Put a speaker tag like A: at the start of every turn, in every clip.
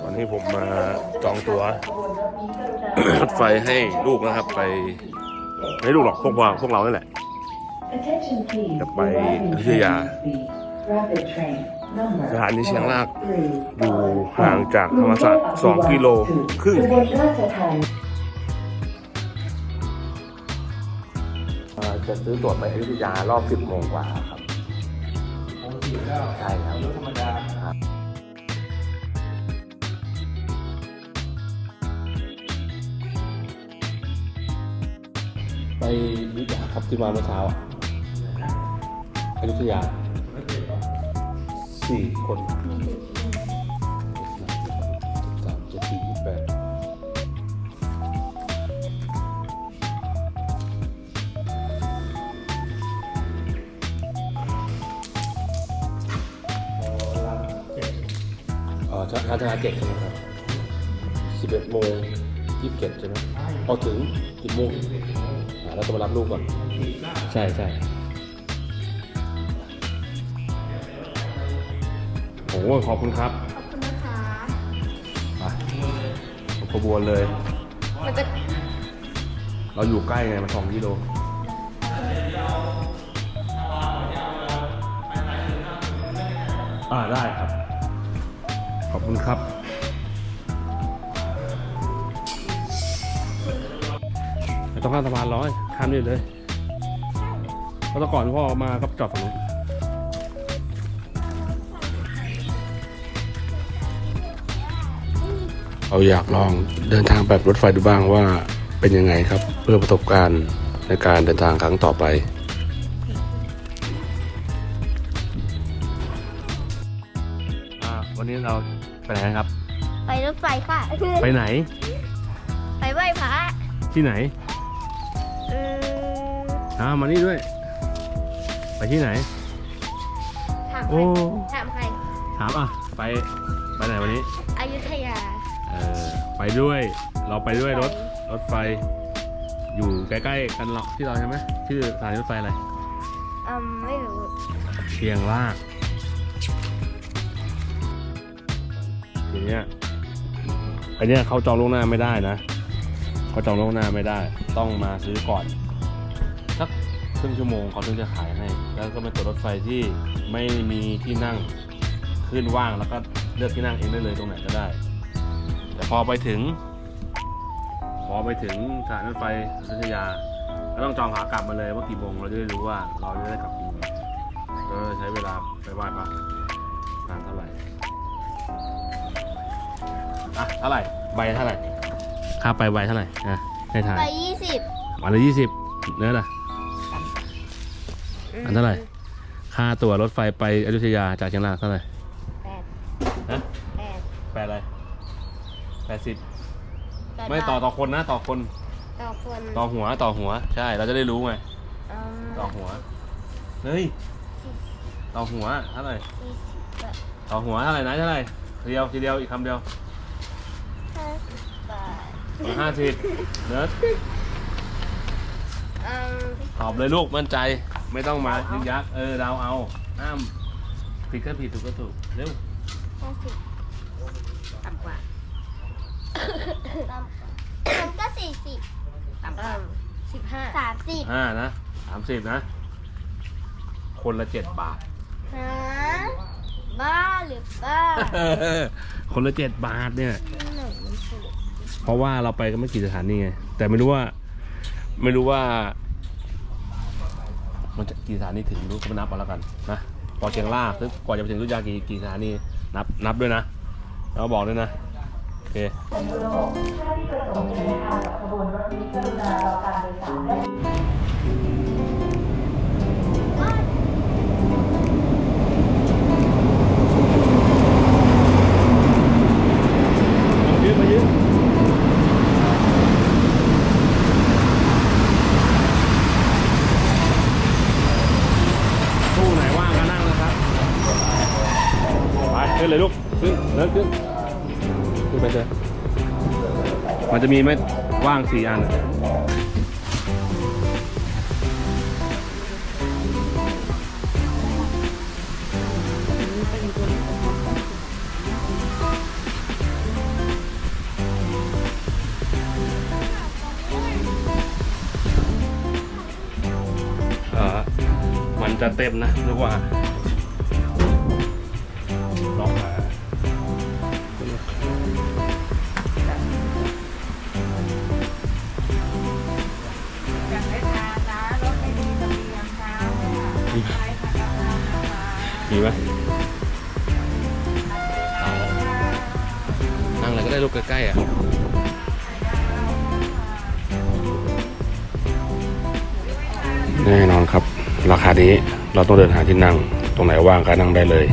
A: ตอนนี้ผมมาจองตัวรถไฟให้ลูกนะครับ ไปไม่ให้ลูกหรอกพวกเราพวกเรานี่แหละ
B: จะไปอยุธยา
A: สถานีเชียงรากอยู่ห่างจากธรรมศาสตร์ 2 กิโลครึ่งจะซื้อตั๋วไปอยุธยารอบ 10 โมงกว่าครับใช่ครับ
C: ธรรมดา
A: ไปอยุธยาครับที่มาเมื่อเช้าอะอยุธยาสี่คนสามเจ็ดสี่ยี่แปดอ๋อชาชนะเจ็ดใช่ไหมครับสิบเอ็ดโมงยี่สิบเจ็ดใช่ไหมพอถึงสิบโมง อ่าแล้วจะมารับลูกก่อน ใช่ใช่โอ้โหขอบคุณครับ
D: ขอบคุณนะคะ
A: ไปขบวนเลย
D: มันจะ
A: เราอยู่ใกล้ไงมาสองกิโลอ่าได้ครับ ขอบคุณครับไม่ต้องข้ามสะพานร้อย ข้ามนี่เลยเพราะแต่ก่อนพ่อมาก็จอดฝั่งนู้นเราอยากลองเดินทางแบบรถไฟดูบ้างว่าเป็นยังไงครับ เพื่อประสบการณ์ในการเดินทางครั้งต่อไปวันนี้เราไปไหนครับ
D: ไปรถไฟค่ะ
A: ไปไหน
D: ไปไหว้พระ
A: ที่ไหน
D: เออ
A: อ่ามานี่ด้วย ไปที่ไหน
D: ถามใคร
A: โอ้
D: ถามใคร
A: ถามอะ ไป ไปไหนวันนี้
D: อยุธยา
A: เออ ไปด้วย เราไปด้วยรถ รถไฟ อยู่ใกล้ๆกันหรอกที่เราใช่ไหมชื่อสถานีรถไฟอะไร
D: อืม ไม่รู้
A: เชียงรากทีเนี้ยอันเนี้ยเขาจองล่วงหน้าไม่ได้นะ เขาจองล่วงหน้าไม่ได้ ต้องมาซื้อก่อนสักครึ่งชั่วโมงเขาถึงจะขายให้ แล้วก็เป็นตัวรถไฟที่ไม่มีที่นั่งขึ้นว่างแล้วก็เลือกที่นั่งเองได้เลยตรงไหนก็ได้ แต่พอไปถึง พอไปถึงสถานีรถไฟอยุธยาก็ต้องจองขากลับมาเลยว่ากี่โมงเราจะได้รู้ว่าเราจะได้กลับกี่โมงก็ใช้เวลาไปไหว้พระนานเท่าไหร่อะเท่าไหร่ใบเท่าไหร่ ค่าไปใบเท่าไหร่อะให้ถ่าย
D: ไปยี่สิบ
A: วันละยี่สิบเนื้อละอันเท่าไหร่ ค่าตั๋วรถไฟไปอยุธยาจากเชียงรากเท่าไหร่
D: แปด
A: ฮะ
D: แปด
A: แปดอะไรแปดสิบ
D: แปด
A: ไม่ต่อบา
D: ท
A: ต่อคนนะ ต่อคน
D: ต่อคน
A: ต่อหัวต่อหัว ใช่ เราจะได้รู้ไง
D: อืม
A: ต่อหัวเฮ้ยต่อหัวเท่าไหร่
D: สี่สิบบาท
A: ต่อหัวเท่าไหร่นะเท่าไหร่ทีเดียวทีเดียวอีกคำเดียว
D: ห้าสิบบาท
A: ห้าสิบเนื้อ
D: อืม
A: ตอบเลยลูกมั่นใจไม่ต้องมายึกยักเออเราเอาห้ามผิดก็ผิดถูกก็ถูกเร็ว
D: ห้าสิบต่ำกว่าต่ำกว่ามันก็สี่สิบต่ำกว่าสิบห้าสามสิบ
A: ห้านะสามสิบนะ คนละเจ็ดบาท
D: ฮะบ้าหรือบ้า
A: คนละเจ็ดบาทเนี่ย
D: หนึ่งมันถูก
A: เพราะว่าเราไปก็ไม่กี่สถานีไงแต่ไม่รู้ว่าไม่รู้ว่า มันจะกี่สถานีถึงรู้ก็นับเอาแล้วกันนะพอเชียงราซึ่งกว่าจะไปถึงรุยากี่กี่สถานีนับนับด้วยนะแล้วบอกด้วยนะโอเค จะมีไม่ว่างสี่อันมัน
B: จะเต็มนะรู้ว่า
D: ไรก็
B: ได้ลูกใกล้ๆอะแน่นอนครับ ราคานี้เราต้องเดินหาที่นั่ง ตรงไหนว่างก็นั่งได้เลย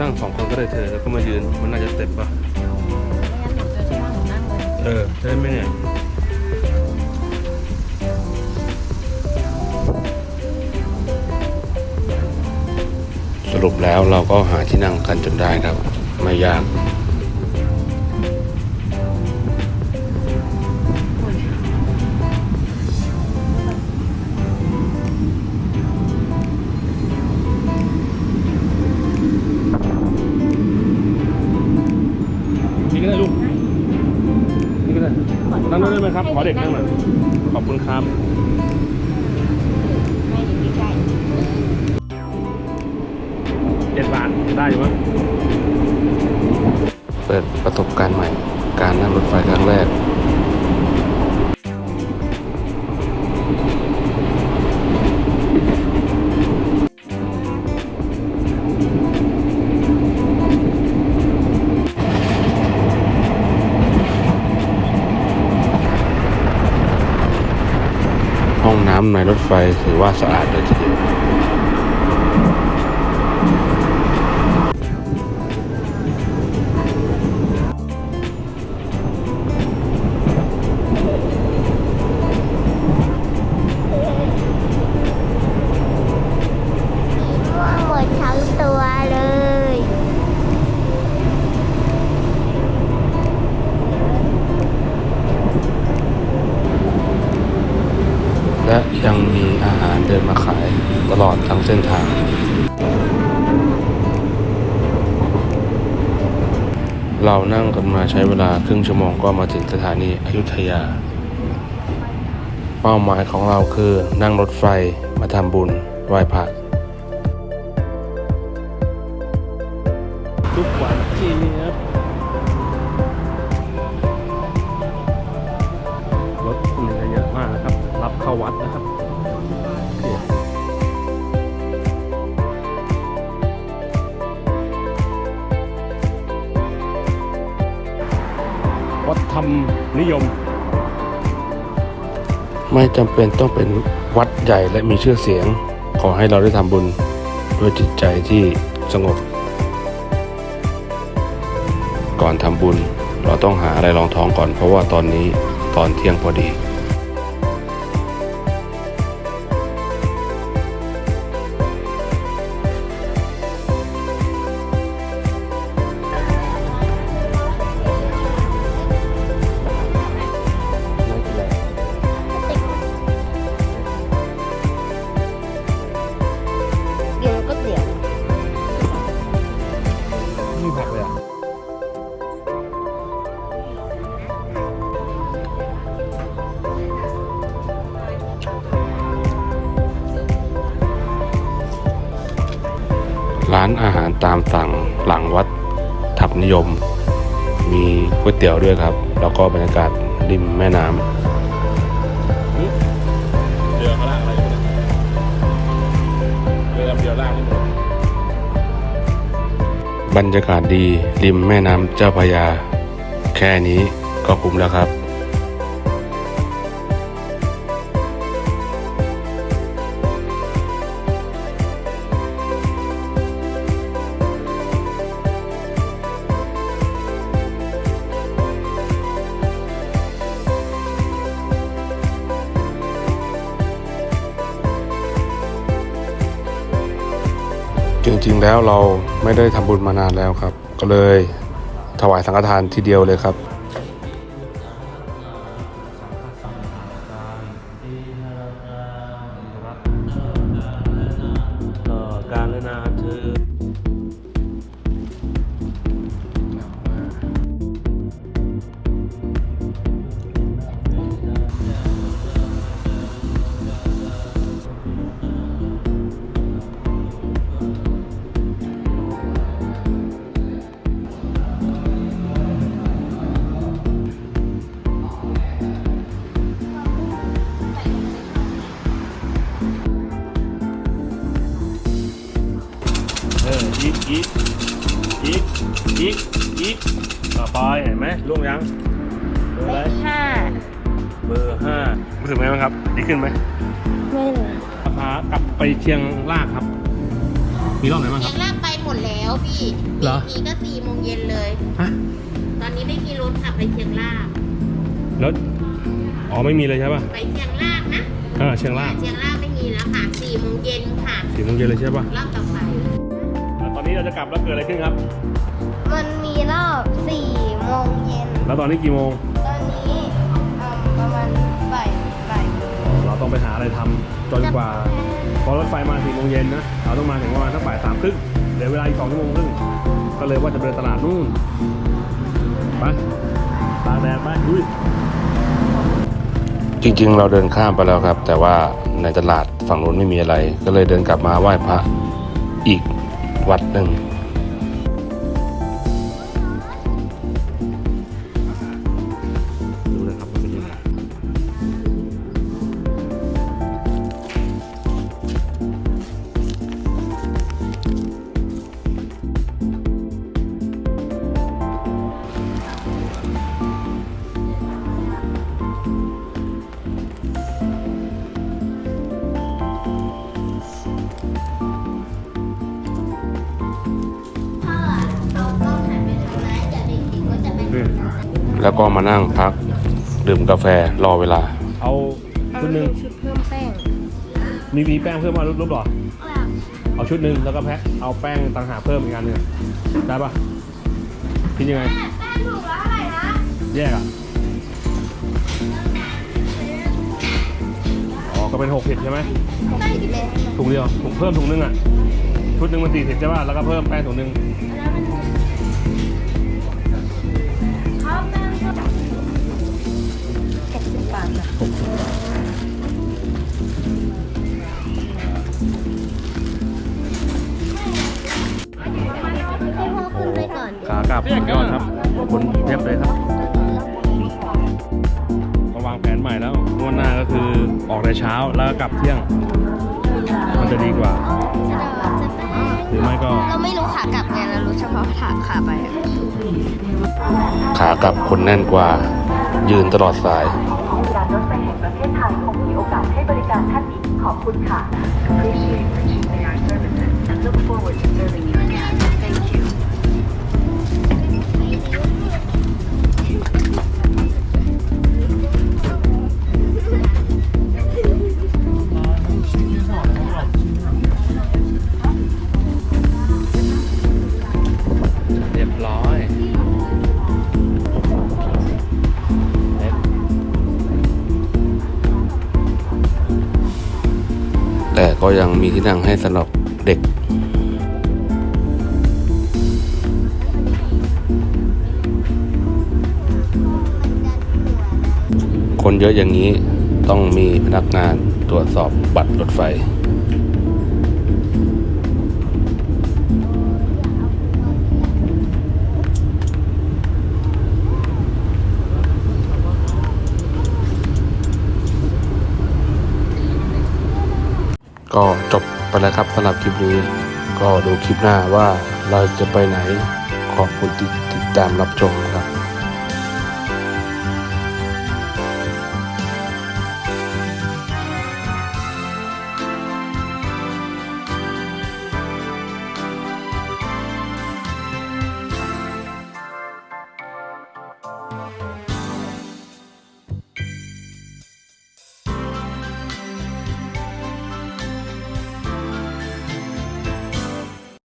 B: นั่งสองคนก็ได้เธอแล้วก็มายืนมันน่าจะเต็มปะ
D: ไม่งั้นหนูจะช่วยหนูนั่งเลย
B: เออใช่ไหมเนี่ยสรุปแล้วเราก็หาที่นั่งกันจนได้ครับ ไม่ยาก ได้อยู่มั้งเปิดประสบการณ์ใหม่ การนั่งรถไฟครั้งแรกห้องน้ำในรถไฟถือว่าสะอาดเลยทีเดียว และยังมีอาหารเดินมาขายตลอดทั้งเส้นทาง เรานั่งกันมาใช้เวลาครึ่งชั่วโมงก็มาถึงสถานีอยุธยา เป้าหมายของเราคือนั่งรถไฟมาทำบุญไหว้พระ ไม่จำเป็นต้องเป็นวัดใหญ่และมีชื่อเสียง ขอให้เราได้ทำบุญด้วยจิตใจที่สงบ ก่อนทำบุญเราต้องหาอะไรรองท้องก่อนเพราะว่าตอนนี้ตอนเที่ยงพอดี หลังวัดทับนิยม มีก๋วยเตี๋ยวด้วยครับ แล้วก็บรรยากาศริมแม่น้ำเรือเขาลากอะไรเรือเดียวลากนี่หมดบรรยากาศดีริมแม่น้ำเจ้าพระยา แค่นี้ก็คุ้มแล้วครับ จริงๆแล้วเราไม่ได้ทำบุญมานานแล้วครับ ก็เลยถวายสังฆทานทีเดียวเลยครับ รู้
A: สึกไงบ้างครับ ดีขึ้นไหม
D: ไม่เลย
A: ราคากลับไปเชียงรากครับ มีรอบไหนบ้างค
E: เย็
A: รับ
E: นลากไปหมดแล้วพี่
A: เหรอ
E: ทีก็สี่โมงเย็นเลย
A: ฮะ
E: ตอนนี้ไม่มีรถขับไปเชียงราก
A: แล้ว อ๋อ ไม่มีเลยใช่ป่ะ
E: ไปเชียงรากนะ
A: เออเชียงราก
E: เชียงรากไม่มีแล้วค่ะสี่โมงเย็นค่ะ
A: สี่โมงเย็นเลยใช่ป่ะ
E: รอบต่อไป
A: แล้วตอนนี้เราจะกลับแล้วเกิดอะไรขึ้นครับ
D: มันมีรอบสี่โมงเย็น
A: แล้วตอนนี้กี่โมง
D: ต้อง
A: ไปหาอะไรทำจนกว่า พอรถไฟมาสี่โมงเย็นนะเราต้องมาถึงประมาณสักบ่ายสามครึ่งเหลือเวลาอีกสองชั่วโมงครึ่งก็เลยว่าจะไปตลาดนู่นไปตาแดดไปอุ้ย
B: จริงๆ เราเดินข้ามไปแล้วครับ แต่ว่าในตลาดฝั่งนู้นไม่มีอะไร ก็เลยเดินกลับมาไหว้พระอีกวัดหนึ่ง แล้วก็มานั่งพักดื่มกาแฟรอเวลา
A: เอาชุดหนึ่ง
D: ชุดเพิ่มแป้ง
A: มีมีแป้งเพิ่มมารูปรูปหรอ เอาชุดหนึ่งแล้วก็แพ็คเอาแป้งต่างหากเพิ่มอีกอันหนึงอะได้ปะคิดยังไง
D: แป้งถูกแล้วเท่าไหร่นะ
A: แยกอะ อ๋อ ก็เป็นหกสิบใช่ไหม
D: แป้งกี่เม็ด
A: ถุงเดียวถุงเพิ่มถุงหนึงอะ ชุดหนึ่งมันสี่สิบใช่ป่ะ แล้วก็เพิ่มแป้งถุงหนึ่ง
D: เสิบบาทนะให้พ่อขึ้นไปก่อนดิ
A: ขากลับสุดยอดครับคนเทียบเลยครับก็วางแผนใหม่แล้วงวดหน้าก็คือออกแต่เช้าแล้วก็กลับเที่ยง มันจะดีกว่า หรือไม่ก็
D: เราไม่รู้ขากลับไงเรารู้เฉพาะขาขาไปอะ
B: ขากลับคนแน่นกว่า ยืนตลอดสาย
F: คุณค่ะ Appreciate your
B: นั่งให้สำหรับเด็ก คนเยอะอย่างนี้ต้องมีพนักงานตรวจสอบบัตรรถไฟก็จบ แล้วครับสำหรับคลิปนี้ ก็ดูคลิปหน้าว่าเราจะไปไหนขอบคุณที่ติดตามรับชมครับ